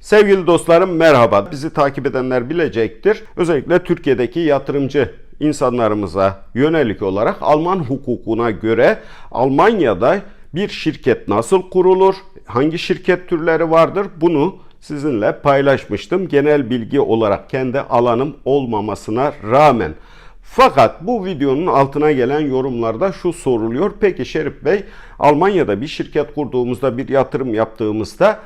Sevgili dostlarım merhaba. Bizi takip edenler bilecektir. Özellikle Türkiye'deki yatırımcı insanlarımıza yönelik olarak Alman hukukuna göre Almanya'da bir şirket nasıl kurulur? Hangi şirket türleri vardır? Bunu sizinle paylaşmıştım. Genel bilgi olarak kendi alanım olmamasına rağmen. Fakat bu videonun altına gelen yorumlarda şu soruluyor. Peki Şerif Bey Almanya'da bir şirket kurduğumuzda bir yatırım yaptığımızda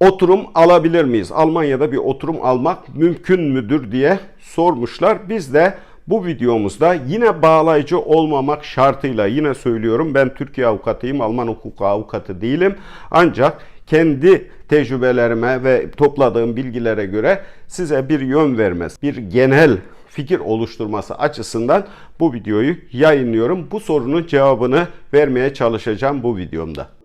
oturum alabilir miyiz? Almanya'da bir oturum almak mümkün müdür diye sormuşlar. Biz de bu videomuzda yine bağlayıcı olmamak şartıyla yine söylüyorum ben Türkiye avukatıyım, Alman hukuku avukatı değilim. Ancak kendi tecrübelerime ve topladığım bilgilere göre size bir yön vermez, bir genel fikir oluşturması açısından bu videoyu yayınlıyorum. Bu sorunun cevabını vermeye çalışacağım bu videomda.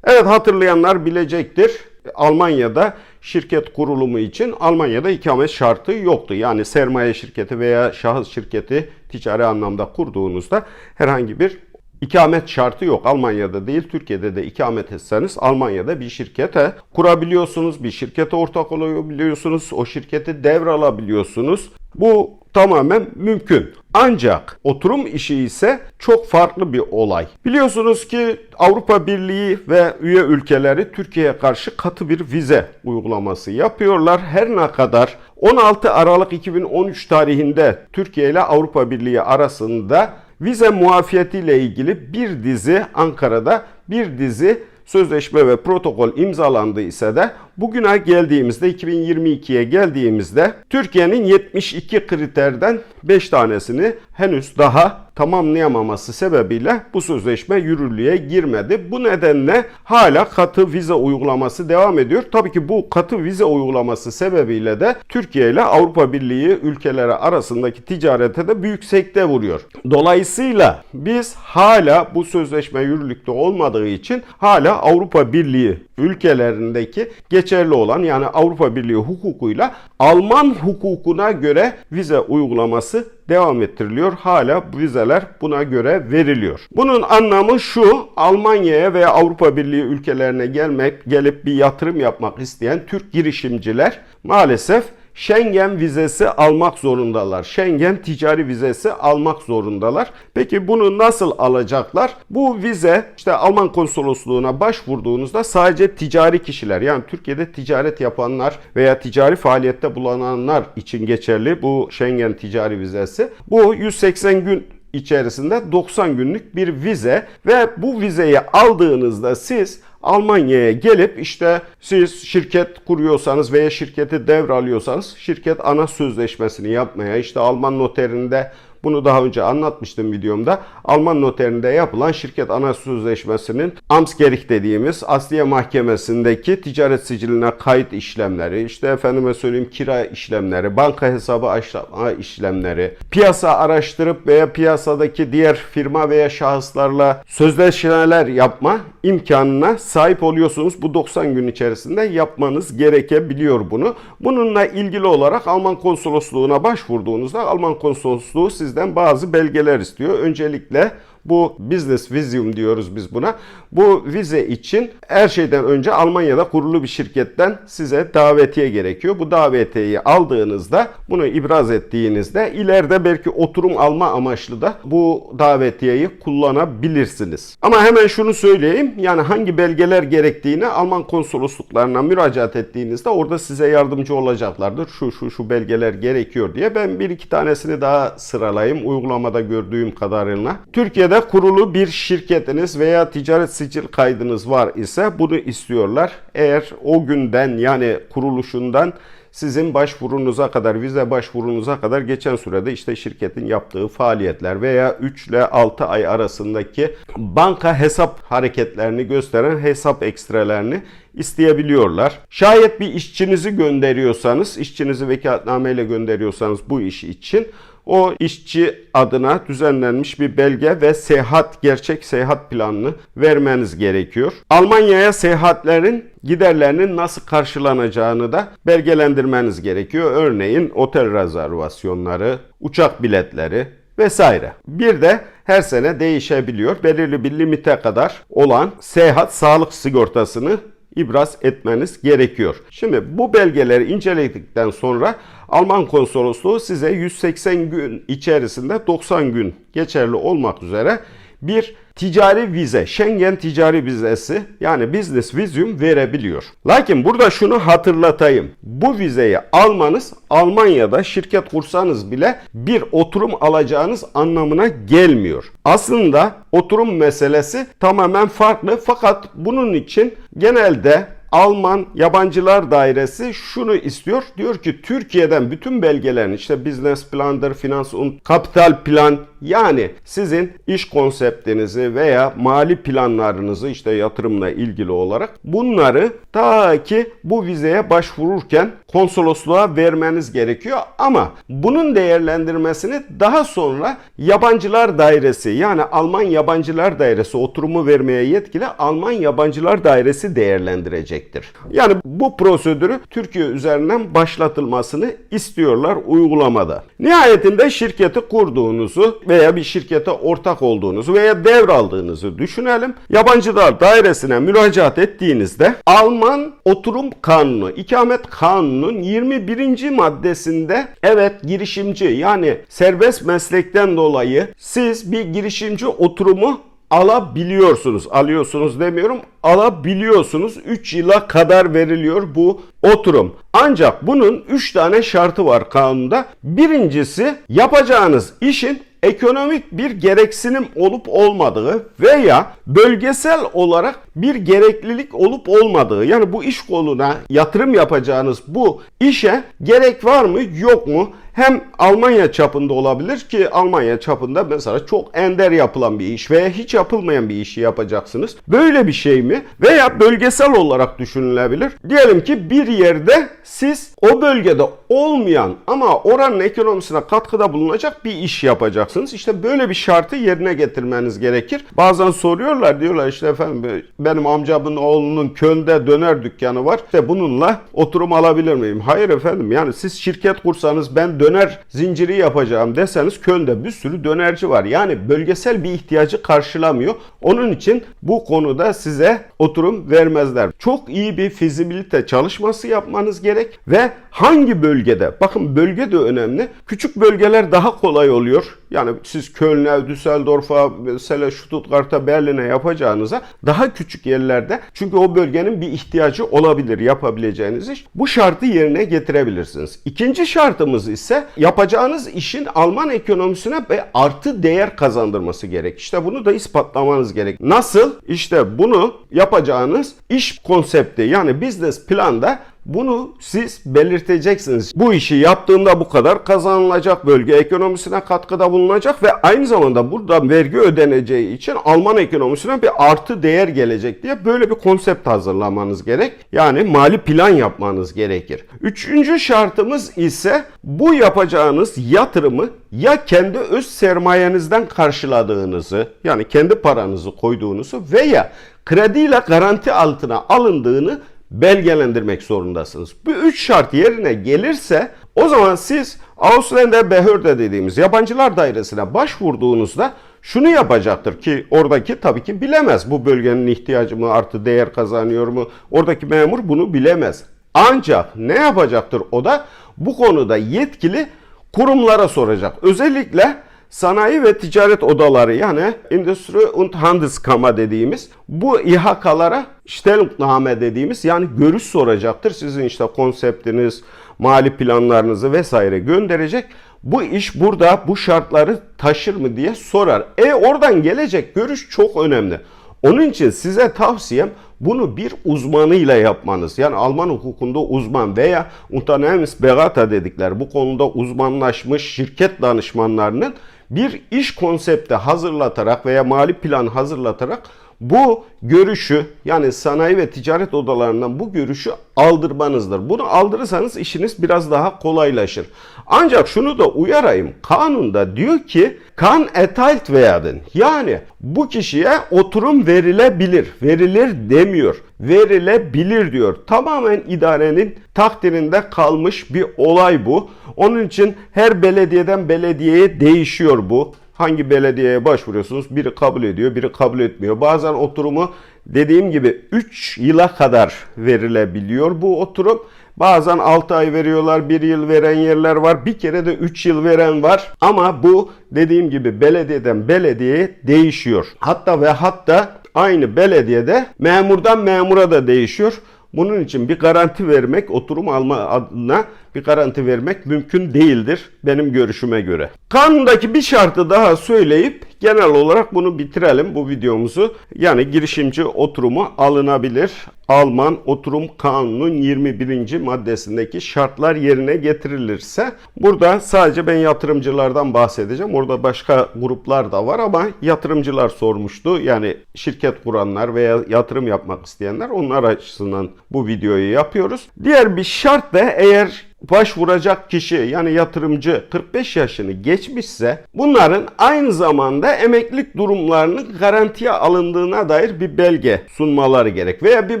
Evet hatırlayanlar bilecektir. Almanya'da şirket kurulumu için Almanya'da ikamet şartı yoktu. Yani sermaye şirketi veya şahıs şirketi ticari anlamda kurduğunuzda herhangi bir ikamet şartı yok. Almanya'da değil Türkiye'de de ikamet etseniz Almanya'da bir şirkete kurabiliyorsunuz. Bir şirkete ortak olabiliyorsunuz. O şirketi devralabiliyorsunuz. Bu tamamen mümkün. Ancak oturum işi ise çok farklı bir olay. Biliyorsunuz ki Avrupa Birliği ve üye ülkeleri Türkiye'ye karşı katı bir vize uygulaması yapıyorlar. Her ne kadar 16 Aralık 2013 tarihinde Türkiye ile Avrupa Birliği arasında vize muafiyetiyle ilgili bir dizi Ankara'da bir dizi sözleşme ve protokol imzalandı ise de bugüne geldiğimizde 2022'ye geldiğimizde Türkiye'nin 72 kriterden 5 tanesini henüz daha tamamlayamaması sebebiyle bu sözleşme yürürlüğe girmedi. Bu nedenle hala katı vize uygulaması devam ediyor. Tabii ki bu katı vize uygulaması sebebiyle de Türkiye ile Avrupa Birliği ülkeleri arasındaki ticarete de büyük sekte vuruyor. Dolayısıyla biz hala bu sözleşme yürürlükte olmadığı için hala Avrupa Birliği ülkelerindeki geçerli olan yani Avrupa Birliği hukukuyla Alman hukukuna göre vize uygulaması devam ettiriliyor. Hala vizeler buna göre veriliyor. Bunun anlamı şu, Almanya'ya veya Avrupa Birliği ülkelerine gelmek, gelip bir yatırım yapmak isteyen Türk girişimciler maalesef Schengen vizesi almak zorundalar. Schengen ticari vizesi almak zorundalar. Peki bunu nasıl alacaklar? Bu vize işte Alman konsolosluğuna başvurduğunuzda sadece ticari kişiler yani Türkiye'de ticaret yapanlar veya ticari faaliyette bulunanlar için geçerli bu Schengen ticari vizesi. Bu 180 gün içerisinde 90 günlük bir vize ve bu vizeyi aldığınızda siz Almanya'ya gelip işte siz şirket kuruyorsanız veya şirketi devralıyorsanız şirket ana sözleşmesini yapmaya işte Alman noterinde bunu daha önce anlatmıştım videomda. Alman noterinde yapılan şirket ana sözleşmesinin Amtsgericht dediğimiz Asliye Mahkemesi'ndeki ticaret siciline kayıt işlemleri, işte efendime söyleyeyim kira işlemleri, banka hesabı açma işlemleri, piyasa araştırıp veya piyasadaki diğer firma veya şahıslarla sözleşmeler yapma imkanına sahip oluyorsunuz. Bu 90 gün içerisinde yapmanız gerekebiliyor bunu. Bununla ilgili olarak Alman konsolosluğuna başvurduğunuzda Alman konsolosluğu sizden bazı belgeler istiyor. Öncelikle bu business visum diyoruz biz buna. Bu vize için her şeyden önce Almanya'da kurulu bir şirketten size davetiye gerekiyor. Bu davetiyeyi aldığınızda bunu ibraz ettiğinizde ileride belki oturum alma amaçlı da bu davetiyeyi kullanabilirsiniz. Ama hemen şunu söyleyeyim. Yani hangi belgeler gerektiğini Alman konsolosluklarına müracaat ettiğinizde orada size yardımcı olacaklardır. Şu şu şu belgeler gerekiyor diye. Ben bir iki tanesini daha sıralayayım uygulamada gördüğüm kadarıyla. Türkiye'de kurulu bir şirketiniz veya ticaret sicil kaydınız var ise bunu istiyorlar. Eğer o günden yani kuruluşundan sizin başvurunuza kadar, vize başvurunuza kadar geçen sürede işte şirketin yaptığı faaliyetler veya 3 ile 6 ay arasındaki banka hesap hareketlerini gösteren hesap ekstrelerini isteyebiliyorlar. Şayet bir işçinizi gönderiyorsanız, işçinizi vekaletnameyle gönderiyorsanız bu iş için o işçi adına düzenlenmiş bir belge ve seyahat, gerçek seyahat planını vermeniz gerekiyor. Almanya'ya seyahatlerin giderlerinin nasıl karşılanacağını da belgelendirmeniz gerekiyor. Örneğin otel rezervasyonları, uçak biletleri vesaire. Bir de her sene değişebiliyor. Belirli bir limite kadar olan seyahat sağlık sigortasını ibraz etmeniz gerekiyor. Şimdi bu belgeleri inceledikten sonra Alman konsolosluğu size 180 gün içerisinde 90 gün geçerli olmak üzere bir ticari vize, Schengen ticari vizesi yani business visum verebiliyor. Lakin burada şunu hatırlatayım. Bu vizeyi almanız Almanya'da şirket kursanız bile bir oturum alacağınız anlamına gelmiyor. Aslında oturum meselesi tamamen farklı fakat bunun için genelde Alman Yabancılar Dairesi şunu istiyor. Diyor ki Türkiye'den bütün belgelerin işte business plandır, finans und kapital plan yani sizin iş konseptinizi veya mali planlarınızı işte yatırımla ilgili olarak bunları ta ki bu vizeye başvururken konsolosluğa vermeniz gerekiyor ama bunun değerlendirmesini daha sonra Yabancılar Dairesi yani Alman Yabancılar Dairesi oturumu vermeye yetkili Alman Yabancılar Dairesi değerlendirecektir. Yani bu prosedürü Türkiye üzerinden başlatılmasını istiyorlar uygulamada. Nihayetinde şirketi kurduğunuzu veya bir şirkete ortak olduğunuzu veya devraldığınızı düşünelim. Yabancılar dairesine müracaat ettiğinizde Alman oturum kanunu, ikamet kanunun 21. maddesinde evet girişimci yani serbest meslekten dolayı siz bir girişimci oturumu alabiliyorsunuz. Alıyorsunuz demiyorum. Alabiliyorsunuz. 3 yıla kadar veriliyor bu oturum. Ancak bunun 3 tane şartı var kanunda. Birincisi yapacağınız işin ekonomik bir gereksinim olup olmadığı veya bölgesel olarak bir gereklilik olup olmadığı yani bu iş koluna yatırım yapacağınız bu işe gerek var mı yok mu? Hem Almanya çapında olabilir ki Almanya çapında mesela çok ender yapılan bir iş veya hiç yapılmayan bir işi yapacaksınız. Böyle bir şey mi? Veya bölgesel olarak düşünülebilir. Diyelim ki bir yerde siz o bölgede olmayan ama oranın ekonomisine katkıda bulunacak bir iş yapacaksınız. İşte böyle bir şartı yerine getirmeniz gerekir. Bazen soruyorlar diyorlar işte efendim benim amcamın oğlunun Köln'de döner dükkanı var. İşte bununla oturum alabilir miyim? Hayır efendim yani siz şirket kursanız ben döner zinciri yapacağım deseniz Köln'de bir sürü dönerci var. Yani bölgesel bir ihtiyacı karşılamıyor. Onun için bu konuda size oturum vermezler. Çok iyi bir fizibilite çalışması yapmanız gerek ve hangi bölgede? Bakın bölge de önemli. Küçük bölgeler daha kolay oluyor. Yani siz Köln'e, Düsseldorf'a, mesela Stuttgart'a, Berlin'e yapacağınıza daha küçük yerlerde çünkü o bölgenin bir ihtiyacı olabilir yapabileceğiniz iş. Bu şartı yerine getirebilirsiniz. İkinci şartımız ise yapacağınız işin Alman ekonomisine ve artı değer kazandırması gerek. İşte bunu da ispatlamanız gerek. Nasıl? İşte bunu yapacağınız iş konsepti yani business planda bunu siz belirteceksiniz. Bu işi yaptığında bu kadar kazanılacak, bölge ekonomisine katkıda bulunacak ve aynı zamanda buradan vergi ödeneceği için Alman ekonomisine bir artı değer gelecek diye böyle bir konsept hazırlamanız gerek. Yani mali plan yapmanız gerekir. Üçüncü şartımız ise bu yapacağınız yatırımı ya kendi öz sermayenizden karşıladığınızı yani kendi paranızı koyduğunuzu veya krediyle garanti altına alındığını belgelendirmek zorundasınız. Bu üç şart yerine gelirse o zaman siz Ausländer Behörde dediğimiz yabancılar dairesine başvurduğunuzda şunu yapacaktır ki oradaki tabii ki bilemez. Bu bölgenin ihtiyacı mı artı değer kazanıyor mu? Oradaki memur bunu bilemez. Ancak ne yapacaktır o da bu konuda yetkili kurumlara soracak. Özellikle sanayi ve ticaret odaları yani Industry und Handelskammer dediğimiz bu İHK'lara Stellungnahme dediğimiz yani görüş soracaktır. Sizin işte konseptiniz, mali planlarınızı vesaire gönderecek. Bu iş burada bu şartları taşır mı diye sorar. E oradan gelecek görüş çok önemli. Onun için size tavsiyem bunu bir uzmanıyla yapmanız. Yani Alman hukukunda uzman veya Unternehmensberater dedikleri bu konuda uzmanlaşmış şirket danışmanlarının bir iş konsepti hazırlatarak veya mali plan hazırlatarak bu görüşü yani sanayi ve ticaret odalarından bu görüşü aldırmanızdır. Bunu aldırırsanız işiniz biraz daha kolaylaşır. Ancak şunu da uyarayım. Kanunda diyor ki kan etalt veyaden. Yani bu kişiye oturum verilebilir. Verilir demiyor. Verilebilir diyor. Tamamen idarenin takdirinde kalmış bir olay bu. Onun için her belediyeden belediyeye değişiyor bu. Hangi belediyeye başvuruyorsunuz? Biri kabul ediyor, biri kabul etmiyor. Bazen oturumu dediğim gibi 3 yıla kadar verilebiliyor bu oturum. Bazen 6 ay veriyorlar, 1 yıl veren yerler var. Bir kere de 3 yıl veren var. Ama bu dediğim gibi belediyeden belediyeye değişiyor. Hatta ve hatta aynı belediyede memurdan memura da değişiyor. Bunun için bir garanti vermek, oturum alma adına bir garanti vermek mümkün değildir benim görüşüme göre. Kanundaki bir şartı daha söyleyip genel olarak bunu bitirelim bu videomuzu. Yani girişimci oturumu alınabilir. Alman Oturum Kanunu'nun 21. maddesindeki şartlar yerine getirilirse burada sadece ben yatırımcılardan bahsedeceğim. Orada başka gruplar da var ama yatırımcılar sormuştu. Yani şirket kuranlar veya yatırım yapmak isteyenler onlar açısından bu videoyu yapıyoruz. Diğer bir şart da eğer başvuracak kişi yani yatırımcı 45 yaşını geçmişse bunların aynı zamanda emeklilik durumlarının garantiye alındığına dair bir belge sunmaları gerek veya bir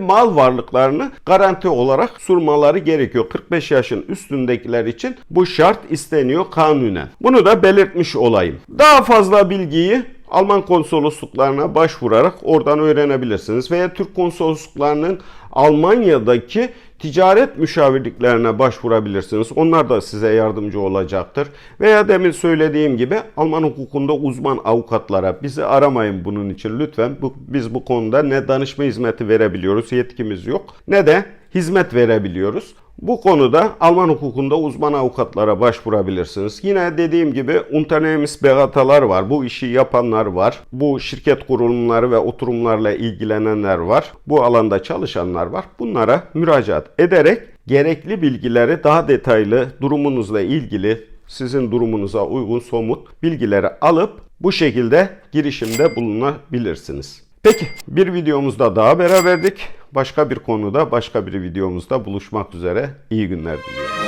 mal varlıklarını garanti olarak sunmaları gerekiyor. 45 yaşın üstündekiler için bu şart isteniyor kanunen. Bunu da belirtmiş olayım. Daha fazla bilgiyi Alman konsolosluklarına başvurarak oradan öğrenebilirsiniz. Veya Türk konsolosluklarının Almanya'daki ticaret müşavirliklerine başvurabilirsiniz. Onlar da size yardımcı olacaktır. Veya demin söylediğim gibi Alman hukukunda uzman avukatlara bizi aramayın bunun için lütfen. Biz bu konuda ne danışma hizmeti verebiliyoruz, yetkimiz yok. Ne de hizmet verebiliyoruz. Bu konuda Alman hukukunda uzman avukatlara başvurabilirsiniz. Yine dediğim gibi Unternehmens Begatalar var. Bu işi yapanlar var. Bu şirket kurulumları ve oturumlarla ilgilenenler var. Bu alanda çalışanlar var. Bunlara müracaat ederek gerekli bilgileri daha detaylı durumunuzla ilgili sizin durumunuza uygun somut bilgileri alıp bu şekilde girişimde bulunabilirsiniz. Peki bir videomuzda daha beraberdik. Başka bir konuda başka bir videomuzda buluşmak üzere. İyi günler diliyorum.